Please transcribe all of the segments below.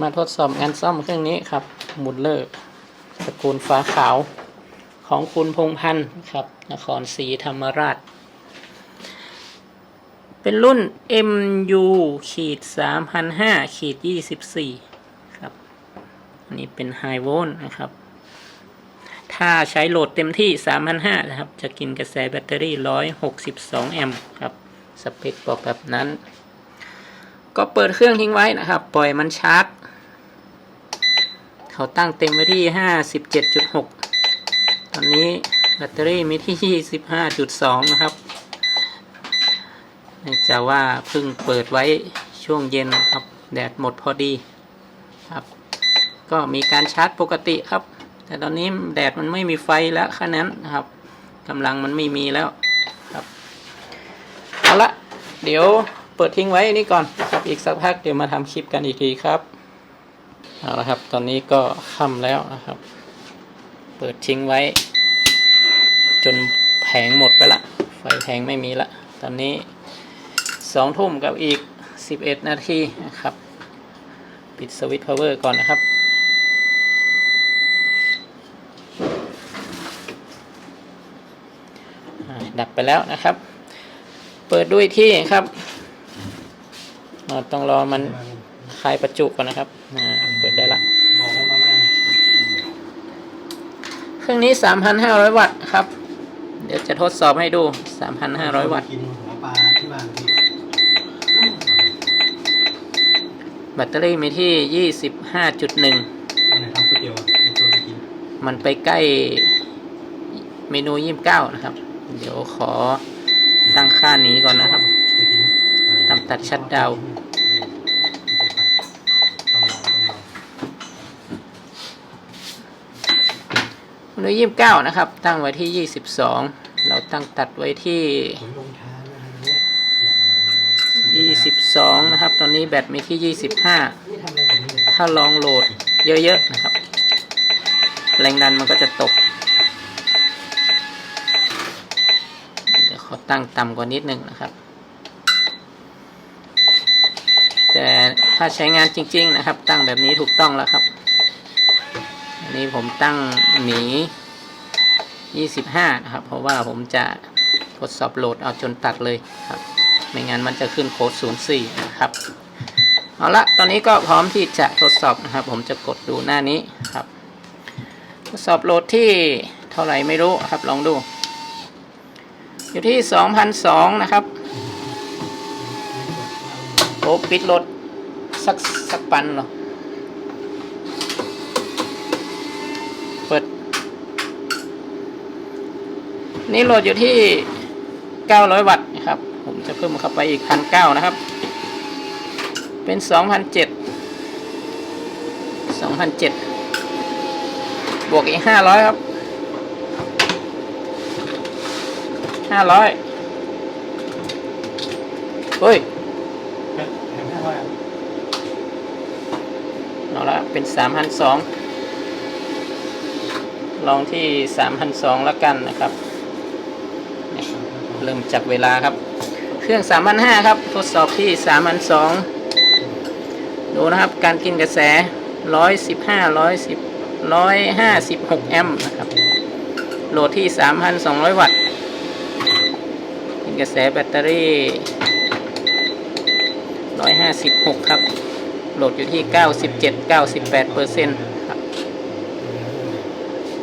มาทดสอบงานซ่อมเครื่องนี้ครับมุดเลอร์ตระกูลฟ้าขาวของคุณพงพันธ์ครับนครศรีธรรมราช เป็นรุ่น MU ขีด3,005ขีด24 ครับ อันนี้เป็นไฮโวลต์นะครับ ถ้าใช้โหลดเต็มที่3,500นะครับ จะกินกระแสแบตเตอรี่ 162 แอมป์ครับ สเปคบอกแบบนั้น ก็เปิดเครื่องทิ้งไว้นะครับ ปล่อยมันชาร์จ เขาตั้งเต็มไว้ที่ 57.6 ตอนนี้แบตเตอรี่มีที่ 25.2 นะครับเนื่องจากว่าเพิ่งเปิดไว้ช่วงเย็นครับ แดดหมดพอดีครับ ก็มีการชาร์จปกติครับ แต่ตอนนี้แดดมันไม่มีไฟแล้วแค่นั้นครับกำลังมันไม่มีแล้วครับเอาละเดี๋ยวเปิดทิ้งไว้นี่ก่อนครับอีกสักพักเดี๋ยวมาทำคลิปกันอีกทีครับ เอาละครับ ตอนนี้ก็ค่ำแล้วนะครับ เปิดทิ้งไว้ จนแผงหมดไปละ ไฟแผงไม่มีละ ตอนนี้สองทุ่มกับอีกสิบเอ็ดนาทีนะครับ ปิดสวิตช์พาวเวอร์ก่อนนะครับดับไปแล้วนะครับ เปิดด้วยที่ครับอ่าต้องรอมันคลายประจุก่อนนะครับอ่า ได้ละบอกว่าประมาณเครื่องนี้3,500วัตต์ครับ เดี๋ยวจะทดสอบให้ดู3,500วัตต์กินหัวปลาที่บ้านพี่แบตเตอรี่มีที่25.1วันไหนทำก๋วยเตี๋ยวอะมีตัวไปกินมันไปใกล้เมนู29นะครับ เดี๋ยวขอตั้งค่านี้ก่อนนะครับทำตัดชัดดาวน์ ต้องลองต้องลอง เมนู29นะครับ ตั้งไว้ที่22เราตั้งตัดไว้ที่ผมลงทานองนะครับ ตอนนี้แบตมีที่25นี่ทำอะไรแบบนี้เลยถ้าลองโหลดเยอะๆนะครับ แรงดันมันก็จะตก เดี๋ยวขอตั้งต่ำกว่านิดนึงนะครับ แต่ถ้าใช้งานจริง ๆ นะครับ ตั้งแบบนี้ถูกต้องแล้วครับ นี้ผมตั้งหนี25 นะครับ เพราะว่าผมจะทดสอบโหลดเอาจนตัดเลยครับ ไม่งั้นมันจะขึ้นโค้ด04 นะครับ เอาละ ตอนนี้ก็พร้อมที่จะทดสอบนะครับ ผมจะกดดูหน้านี้ครับ ทดสอบโหลดที่เท่าไหร่ไม่รู้ครับ ลองดู อยู่ที่ 2,002 นะครับโอ้ปิดรถสักสักปันเหรอ เปิด นี่โหลดอยู่ที่ 900 วัตต์นะครับ ผมจะเพิ่มเข้าไปอีก 1,900 นะครับ เป็นสองพันเจ็ดสองพันเจ็ดบวกอีกห้าร้อยครับห้าร้อยเฮ้ยแถมห้าร้อยอะเอาละเป็นสามพันสองลองที่สามพันสองแล้วกันนะครับ เริ่มจากเวลาครับ เครื่องสามพันห้าครับ ทดสอบที่สามพันสองดูนะครับ การกินกระแส 115 110 156 แอมป์นะครับ โหลดที่ 3,200 วัตต์ กินกระแสแบตเตอรี่ 156 ครับ โหลดอยู่ที่ 97 98เปอร์เซ็นต์ครับ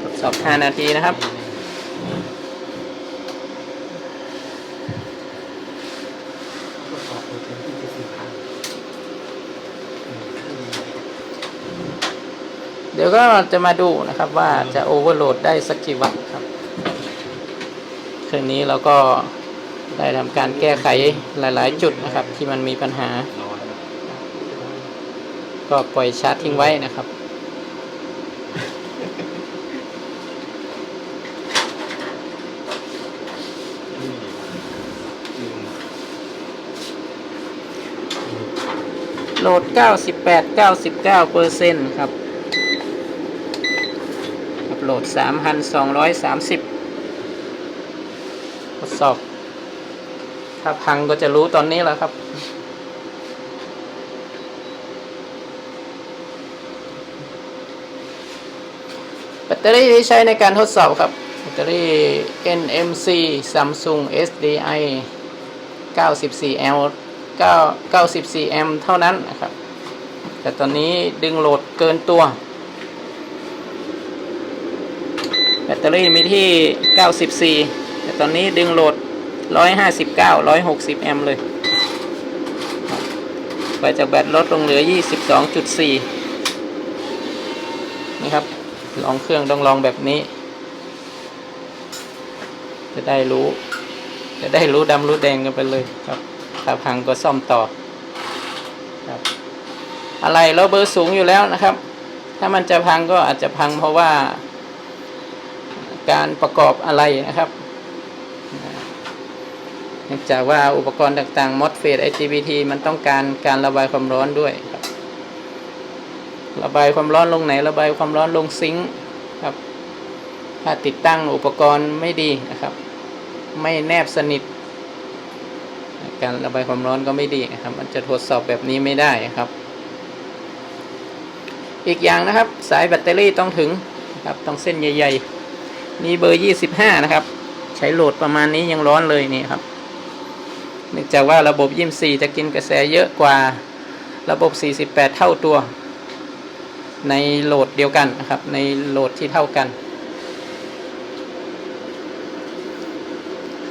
ทดสอบ 5 นาทีนะครับ ตรวจสอบเปอร์เซ็นต์ที่เจ็ดสิบพันอืมเดี๋ยวก็จะมาดูนะครับว่าจะโอเวอร์โหลดได้สักกี่วัตต์ครับเครื่องนี้เราก็ได้ทำการแก้ไขหลาย ๆ จุดนะครับ ที่มันมีปัญหา ก็ปล่อยชาร์จทิ้งไว้นะครับ โหลด 98-99%เปอร์เซ็นต์ครับอัพโหลด 3,230ทดสอบ ถ้าพังก็จะรู้ตอนนี้แล้วครับแบตเตอรี่ที่ใช้ในการทดสอบครับแบตเตอรี่ NMC Samsung SDI 94L 9 94 a m เท่านั้นนะครับ แต่ตอนนี้ดึงโหลดเกินตัว แบตเตอรี่มีที่ 94 แต่ตอนนี้ดึงโหลด 159 160 แอมป์เลยไปจากแบตลดลงเหลือ 22.4 นี่ครับ ลองเครื่องต้องลองแบบนี้ จะได้รู้ จะได้รู้ดำรู้แดงกันไปเลยครับ ถ้าพังก็ซ่อมต่อครับอะไรเราเบอร์สูงอยู่แล้วนะครับ ถ้ามันจะพังก็อาจจะพังเพราะว่า การประกอบอะไรนะครับเนื่องจากว่าอุปกรณ์ต่างๆ MOSFET IGBT มันต้องการการระบายความร้อนด้วยครับระบายความร้อนลงไหน ระบายความร้อนลงซิงค์ครับ ถ้าติดตั้งอุปกรณ์ไม่ดีนะครับ ไม่แนบสนิท การระบายความร้อนก็ไม่ดีนะครับ มันจะทดสอบแบบนี้ไม่ได้ครับ อีกอย่างนะครับ สายแบตเตอรี่ต้องถึงครับต้องเส้นใหญ่ๆ นี่เบอร์ 25 นะครับ ใช้โหลดประมาณนี้ยังร้อนเลยนี่ครับเนื่องจากว่าระบบ 24 จะกินกระแสเยอะกว่าระบบ 48 เท่าตัว ในโหลดเดียวกันนะครับ ในโหลดที่เท่ากัน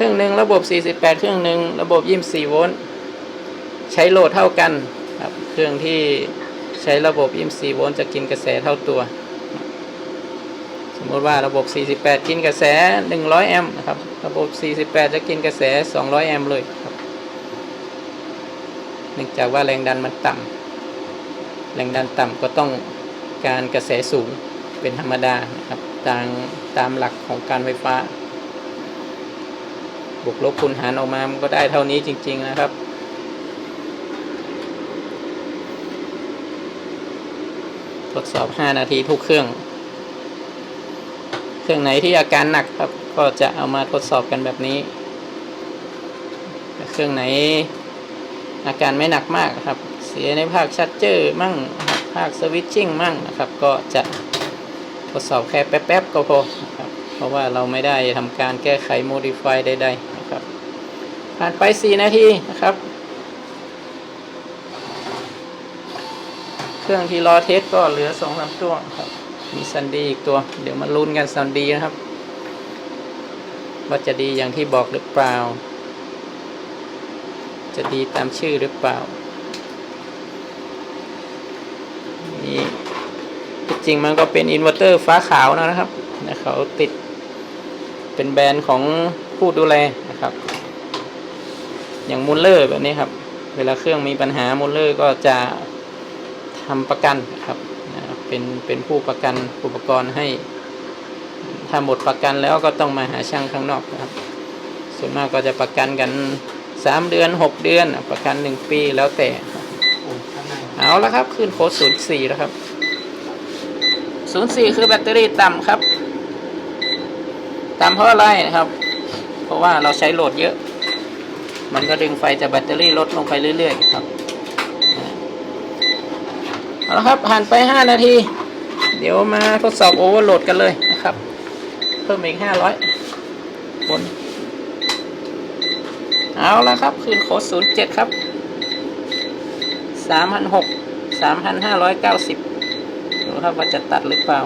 ครื่องหนึ่งระบบ 48 เครื่องหนึ่งระบบ 24 โวลต์ใช้โหลดเท่ากันครับเครื่องที่ใช้ระบบ 24 โวลต์จะกินกระแสเท่าตัว สมมติว่าระบบ 48 กินกระแส 100 แอมป์นะครับระบบ 48 จะกินกระแส 200 แอมป์เลยครับเนื่องจากว่าแรงดันมันต่ำแรงดันต่ำก็ต้องการกระแสสูงเป็นธรรมดานะครับตามตามหลักของการไฟฟ้า บวกลบคูณหารออกมามันก็ได้เท่านี้จริง ๆ นะครับ ทดสอบ 5 นาทีทุกเครื่อง เครื่องไหนที่อาการหนักครับ ก็จะเอามาทดสอบกันแบบนี้ เครื่องไหนอาการไม่หนักมากครับ เสียในภาคชัดเจอร์มั่งภาคสวิตชิ่งมั่งนะครับ ก็จะทดสอบแค่แป๊บๆก็พอครับเพราะว่าเราไม่ได้ทำการแก้ไขโมดิฟายใดๆ นะครับผ่านไป4นาทีนะครับ เครื่องที่รอเทสก็เหลือ2องสตัวครับ มีซันดีอีกตัว เดี๋ยวมาลุ้นกันซันดีนะครับ ว่าจะดีอย่างที่บอกหรือเปล่า จะดีตามชื่อหรือเปล่านี่จริงมันก็เป็นอินเวอร์เตอร์ฟ้าขาวนะครับนะเขาติดเป็นแบรนด์ของผู้ดูแล อย่างมูลเลอร์แบบนี้ครับ เวลาเครื่องมีปัญหามูลเลอร์ก็จะทำประกันครับเป็นเป็นผู้ประกันอุปกรณ์ให้ ถ้าหมดประกันแล้วก็ต้องมาหาช่างข้างนอกนะครับ ส่วนมากก็จะประกันกันสามเดือนหกเดือนประกันหนึ่งปีแล้วแต่ครับโอ้ข้างในเอาละครับ ขึ้นโค้ดศูนย์สี่แล้วครับศูนย์สี่คือแบตเตอรี่ต่ำครับต่ำเพราะอะไรนะครับ เพราะว่าเราใช้โหลดเยอะ มันก็ดึงไฟจากแบตเตอรี่ลดลงไปเรื่อยๆครับเอาละครับผ่านไปห้านาที เดี๋ยวมาทดสอบโอเวอร์โหลดกันเลยนะครับ เพิ่มอีกห้าร้อยบนเอาละครับ คืนโค้ดศูนย์เจ็ดครับสามพันหกสามพันห้าร้อยเก้าสิบดูครับว่าจะตัดหรือเปล่า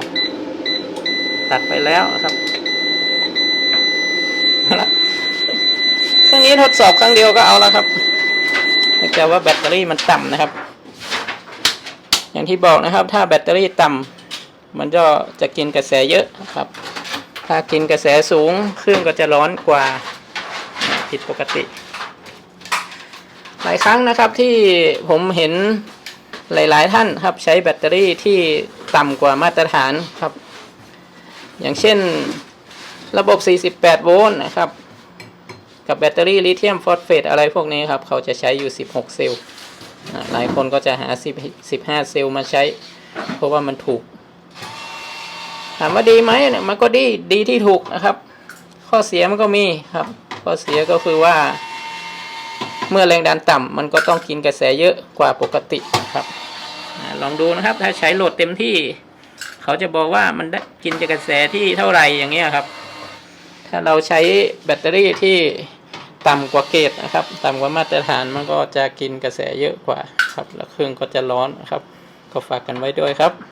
ตัดไปแล้วครับเอาละเครื่อง นี้ทดสอบครั้งเดียวก็เอาแล้วครับเนื่องจากว่าแบตเตอรี่มันต่ำนะครับ อย่างที่บอกนะครับ ถ้าแบตเตอรี่ต่ำมันก็จะกินกระแสเยอะนะครับ ถ้ากินกระแสสูงเครื่องก็จะร้อนกว่าผิดปกติ หลายครั้งนะครับที่ผมเห็นหลาย ๆ ท่านครับใช้แบตเตอรี่ที่ต่ำกว่ามาตรฐานครับ อย่างเช่นระบบ 48 โวลต์นะครับ กับแบตเตอรี่ลิเธียมฟอสเฟตอะไรพวกนี้ครับ เขาจะใช้อยู่ 16 เซลล์หลายคนก็จะหา 10 15 เซลล์มาใช้ เพราะว่ามันถูก ถามว่าดีไหมเนี่ยมันก็ดีดีที่ถูกนะครับ ข้อเสียมันก็มีครับ ข้อเสียก็คือว่าเมื่อแรงดันต่ำมันก็ต้องกินกระแสเยอะกว่าปกติครับลองดูนะครับถ้าใช้โหลดเต็มที่ เขาจะบอกว่ามันได้กินกกระแสที่เท่าไหร่อย่างเงี้ยครับ ถ้าเราใช้แบตเตอรี่ที่ต่ำกว่าเกรดนะครับ ต่ำกว่ามาตรฐานมันก็จะกินกระแสเยอะกว่าครับ แล้วเครื่องก็จะร้อนนะครับ ก็ฝากกันไว้ด้วยครับ